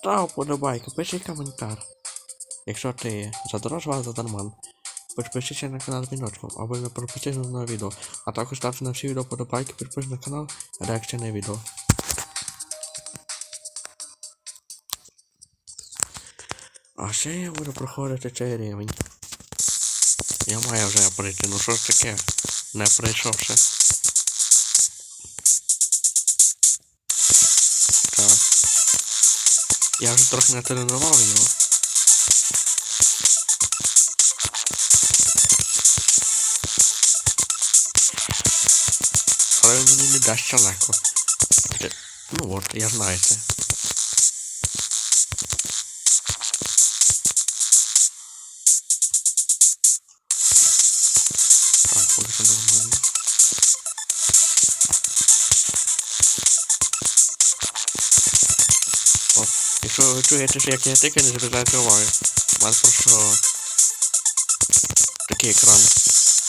Став подобайку, пиши коментар. Якщо ти задорожував за дарман, підпишися на канал Міночком, аби не пропустити нове відео. А також ставте на всі відео подобайки, підпишись на канал, реакція на відео. А ще я буду проходити цей рівень. Я маю вже прийти, ну що ж таке? Не прийшов Я вже трохи натренував його. Але мені не дасть далеко. Ну от, я знаю це. Ви чуєте, що як я тикаю, не звертайте уваги. У мене просто такий екран.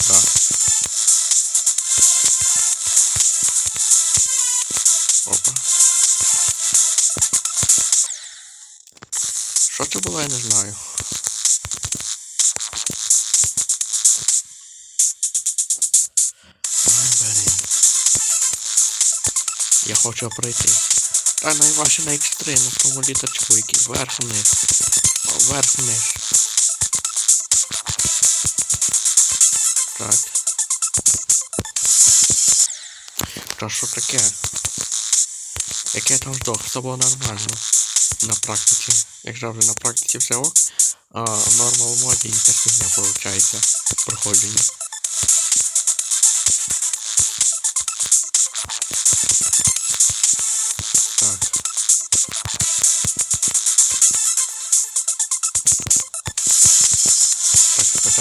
Да. Опа. Що це було, я не знаю. Ай. Я хочу пройти. Та найважче на X3, на тому літачку, який вверх вниз. Вверх вниз. Так. Та що таке? Яке там здох, все було нормально. На практиці. Якщо вже на практиці все ок, а в нормал моді якась фігня виходить. Проходження.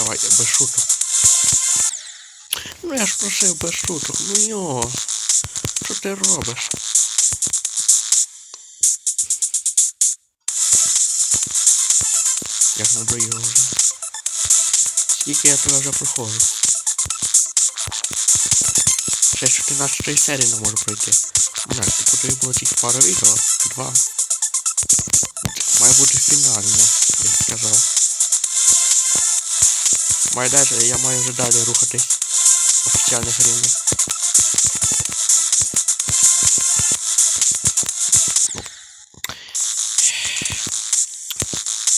Давай без шуток. Ну я ж просив без шуток, ну йо. Що ти робиш? Як надоїло вже. Скільки я тебе вже проходжу? Ще 14 серії не можу пройти. Не, тут потрібно тільки пару відео. Два. Має бути фінальне, я сказав. Має далі, я маю вже далі рухатись в офіціальних рівнях. Ну.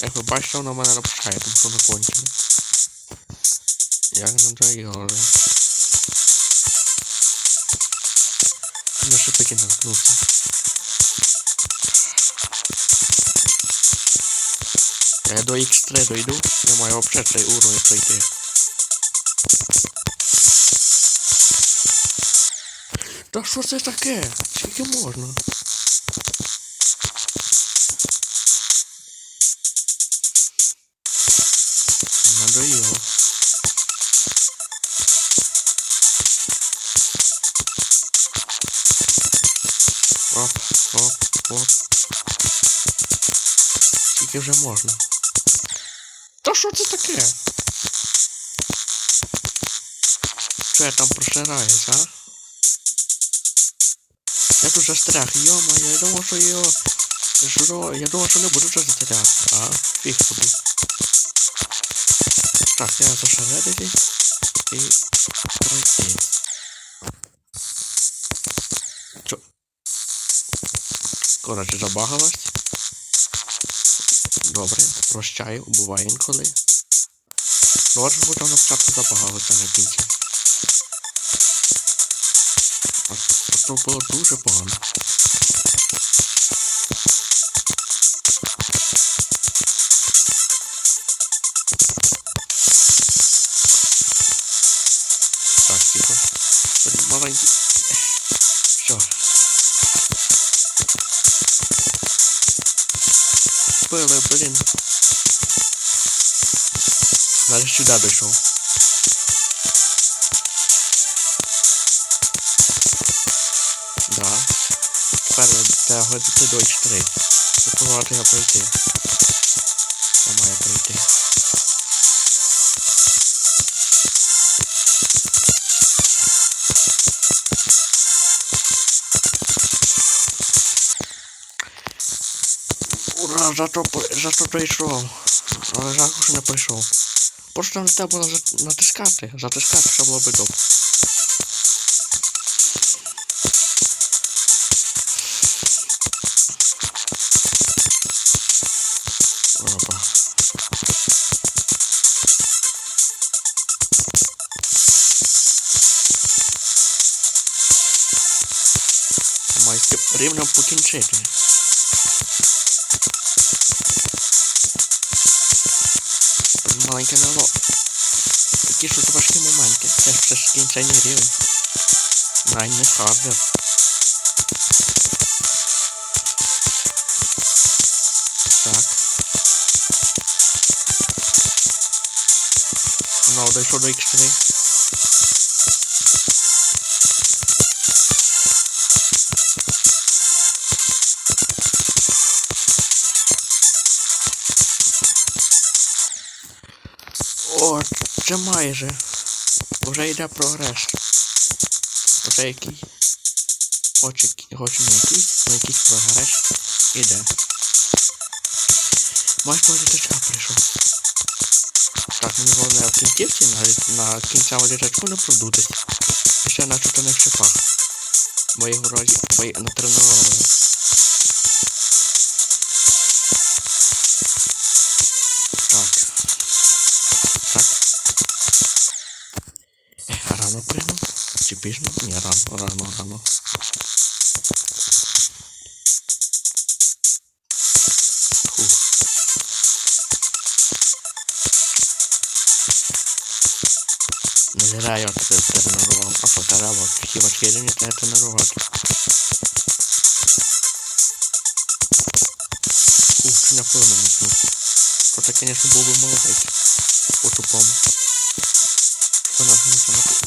Як ви бачите, вона мене напускає, тому що вона кончена. Як надоїло вже. На шипики наткнувся. Я до X3 дойду, я маю взагалі цей уровень пройти. Та що це таке? Скільки можна? Надоело. Оп, оп, оп. Скільки вже можна? Та що це таке? Що я там прошираюсь, а? Я тут застряг, йома, я думав, що його... Жро... Я думав, що не буду вже застряг, а? Фіг собі. Так, я зашередитись і пройти. Чо? Коротше, забагалась. Добре, прощаю, буває інколи. Норж що навчати забагалося на кінці. А було дуже погано. Nareszcie сюда пришел. Да. Тепер треба ходити до H3. Запомога треба пройти. Я маю пройти. Ура, зато, зато прийшов. Але жалко, що не прийшов. Просто не треба було натискати. Затискати, це було би добре. Опа. Майське рівно покінчити. Маленьке нало. Такі ж от важкі моменти. Це ж все ж кінцевий рівень. Навіть не хардвер. Так. Ну, дійшов до X3. Йде прогрес. Вже який. Хоч, який- хоч не якийсь, але якийсь прогрес іде. Майже літачка прийшов. Так, мені головне кінцівці на, на кінцеву літачку не продутись. І ще на чотирних шипах. Бо його разі бо я натренували. Ні, рано, рано, рано. Не я це тренував, а треба, всі важкі рівні треба тренувати. Ух, чи не впевнений, ну. То це, звісно, був би молодець. По-тупому. Що нас не саме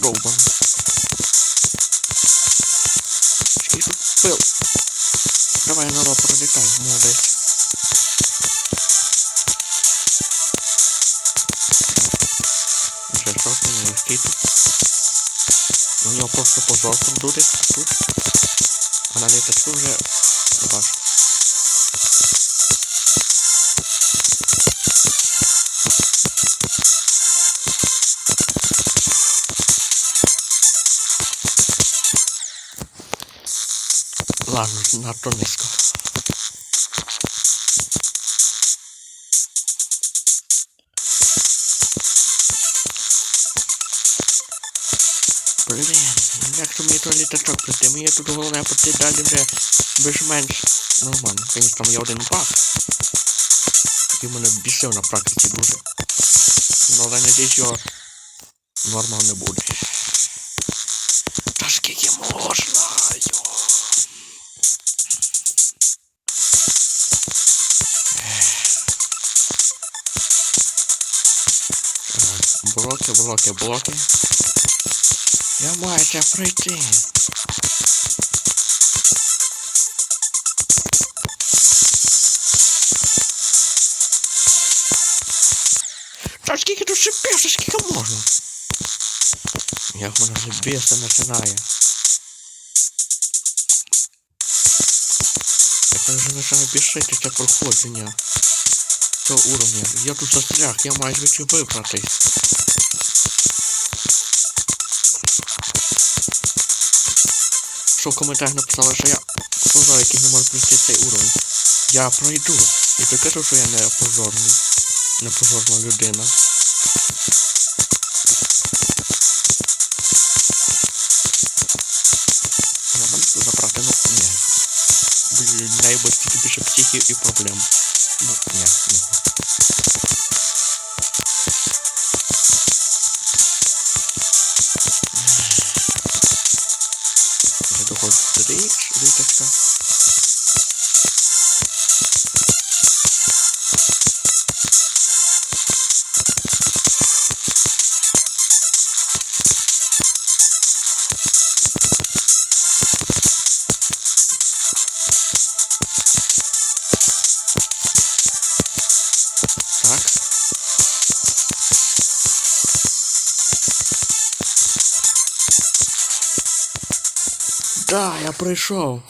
довбано. Пил? Давай нова пролітай, молодець. Вже шорти, не тут. У нього просто позор продутий тут. А на літачку вже Ладно, надто низько. Блін, як то мені той літачок прийти? Мені тут головне прийти далі вже більш-менш нормально. Звісно, там є один баг. Який мене бісив на практиці дуже. Ну, але надіюсь, його нормально не буде. Та скільки можна? Блоки, блоки, блоки. Я маю це пройти. Та скільки тут шипів, скільки можна? Як вона вже бісти починає. Вона вже починає бісити це проходження цього уровня. Я тут застряг, я маю звідси вибратись. Що в коментарях написали, що я позор, який не можу пройти цей уровень. Я пройду. І ти кажу, що я не позорний. Не позорна людина. Я мене забрати, ну ні. Блін, буде тільки більше психів і проблем. Ну, ні, ні. Да, я прийшов.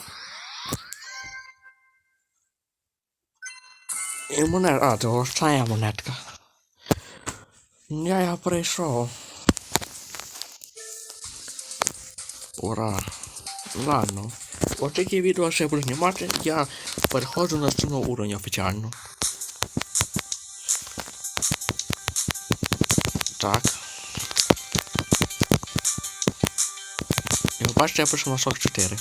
І монет. А, це остання монетка. Я я прийшов. Ура. Ладно. От такі відео ще буду знімати, я переходжу на наступного уровня офіціально. Так. Бачите, я пишу на 44.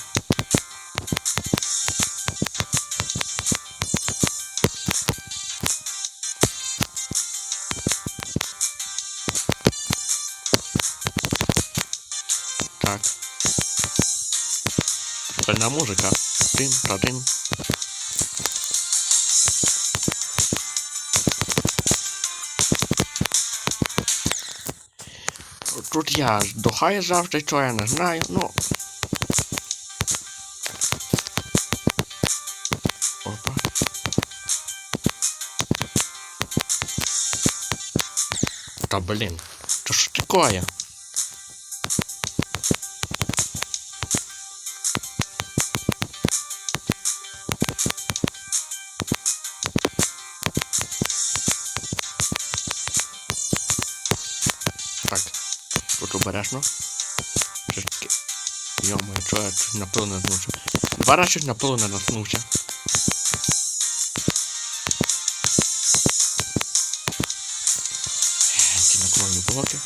Так. Пальна музика. Тим та тим. Тут я до хай завжди, що я не знаю, ну. Опа. Та блін, то що таке? Обережно. Йомо, що я чуть на пилу не. Два рази чуть на не наткнувся. Ті наклонні блоки.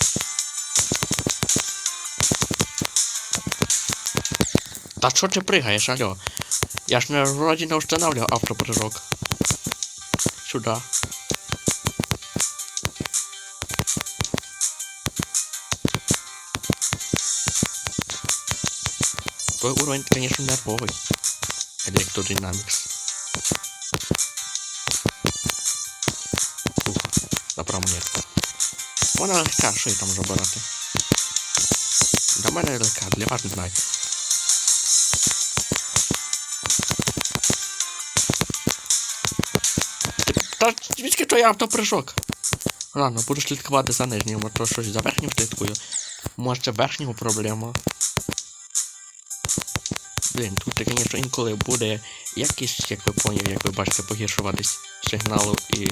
Та що ти пригаєш, алло? Я ж не вроді не встановлював автопрыжок. Сюда. Твой уровень, конечно, нервовый. Электродинамикс. Ух, направо монетку. Вона легка, що її там забирати. Для мене легка, для вас не знаю. Та звідки той автопрыжок? Ладно, буду слідкувати за нижнім, а то щось за верхнім слідкую. Може це верхнього проблема. Блін, тут, звісно, інколи буде якийсь, як ви поняли, як ви бачите, погіршуватись сигналу і.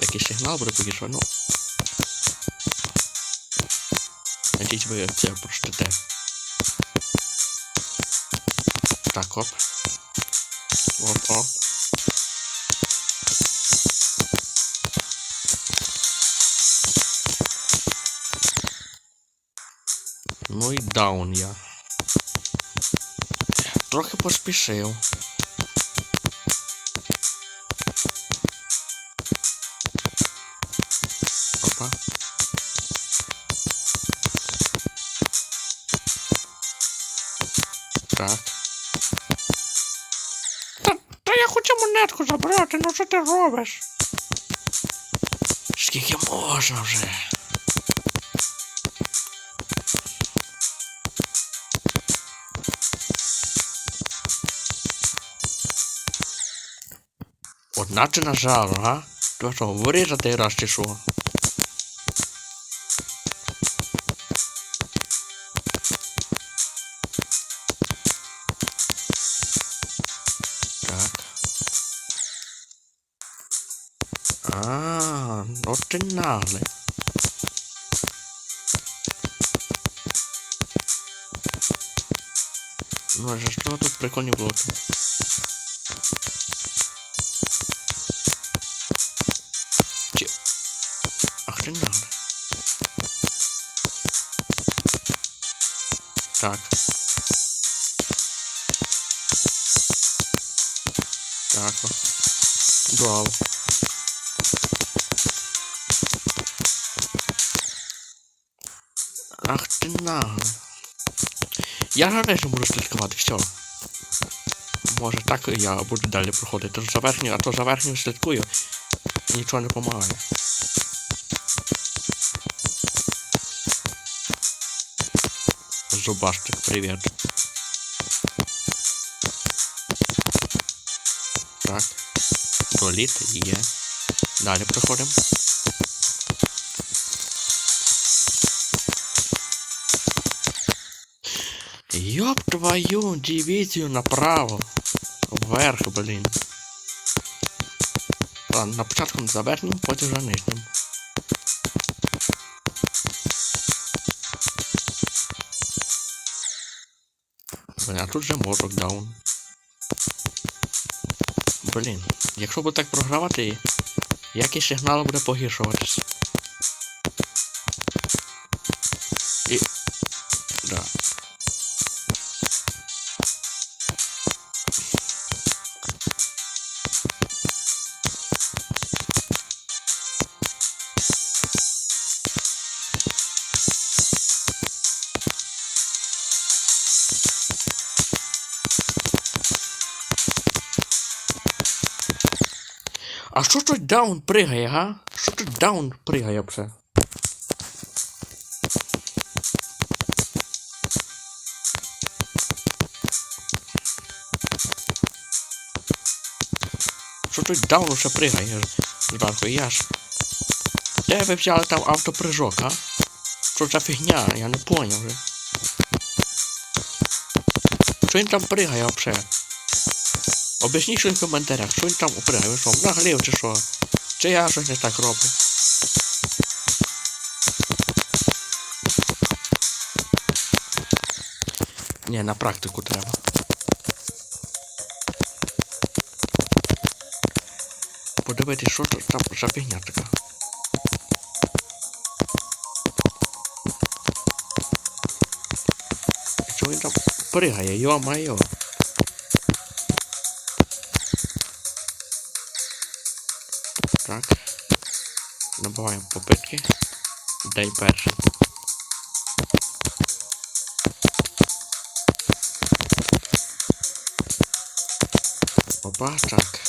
Якийсь сигнал буде погіршувати, ну. Надіюсь, ви це прочтете. Так, оп. Оп, оп. Ну і даун я. Трохи поспішив. Опа. Так. Та, та я хочу монетку забрати, ну що ти робиш? Скільки можна вже? Одначе нажав, ага? То що, вирізати раз чи що? Так. А, ну ти наглий. Ну, а що тут прикольні блоки? Ах ти наглий. Так. Так. о. Дуал. Ах ти наглий. Я гадаю, що можу слідкувати, все. Може так я буду далі проходити. За верхню, а то за верхню слідкую. Нічого не допомагає. Зубастик, привіт. Так. Доліт є. Далі проходимо. Ёб твою дивизию направо. Вверх, блін. На початку за верхнім, потім за нижнім. Блін, а тут же морок даун. Блін, якщо буде так програвати, якість сигналу буде погіршуватись. Що тут даун пригає, га? Що тут даун пригає все? Що тут даун ще пригає зверху? Я ж. Де ви взяли там автопрыжок, а? Що за фігня? Я не поняв вже. Що він там пригає взагалі? Об'ясніть щось в коментарях, що він там пригає, Ви що, наглів чи що? Чи я щось не так роблю? Ні, на практику треба. Подивитись, що там за фігня така. Що він там пригає, йо-майо. Набиваємо попитки. Дай перший. Опа, так.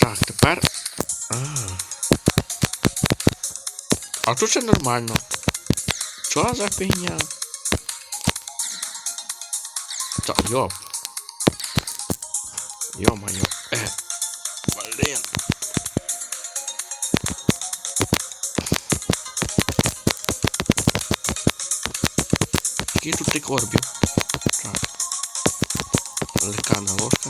Так, тепер. А. Тут все нормально. Що за фігня? Та йоп. Йо-моє. Е. Блін. Скільки тут тих орбів? Так. Легка ложка, так? Так,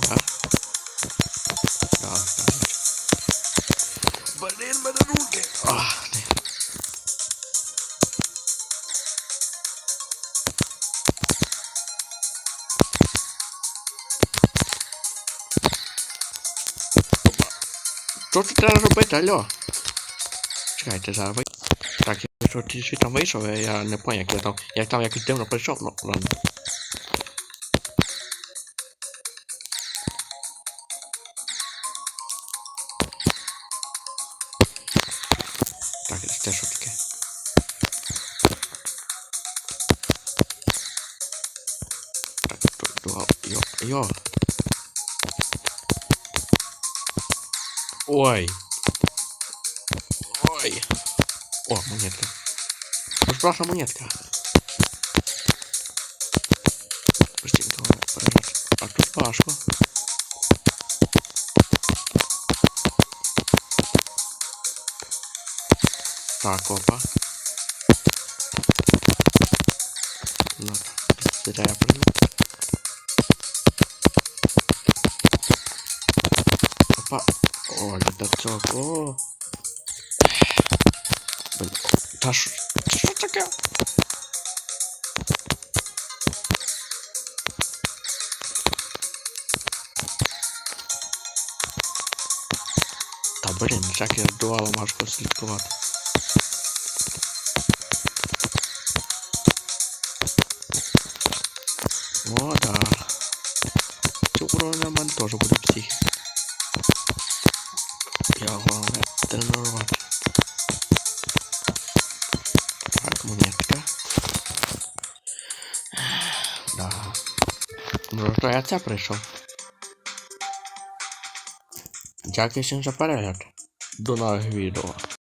Що тут треба робити, алло? Чекайте, зараз ви... Так, я що там вийшов, я- я не пам'ятаю, як я там, як там якось дивно прийшов, ну ладно. Ой. Ой. О, монетка. Розпроша монетка. Постійно перейти. А тут важко. Так, опа. Ну, зря я прыгну. Опа. О, літачок, о. Та що? Таке? Та блін, як я дуалом важко слідкувати. О, да. Цього уровня в мене буде Ну, то я прийшов. Дякую всім за перегляд. До нових відео.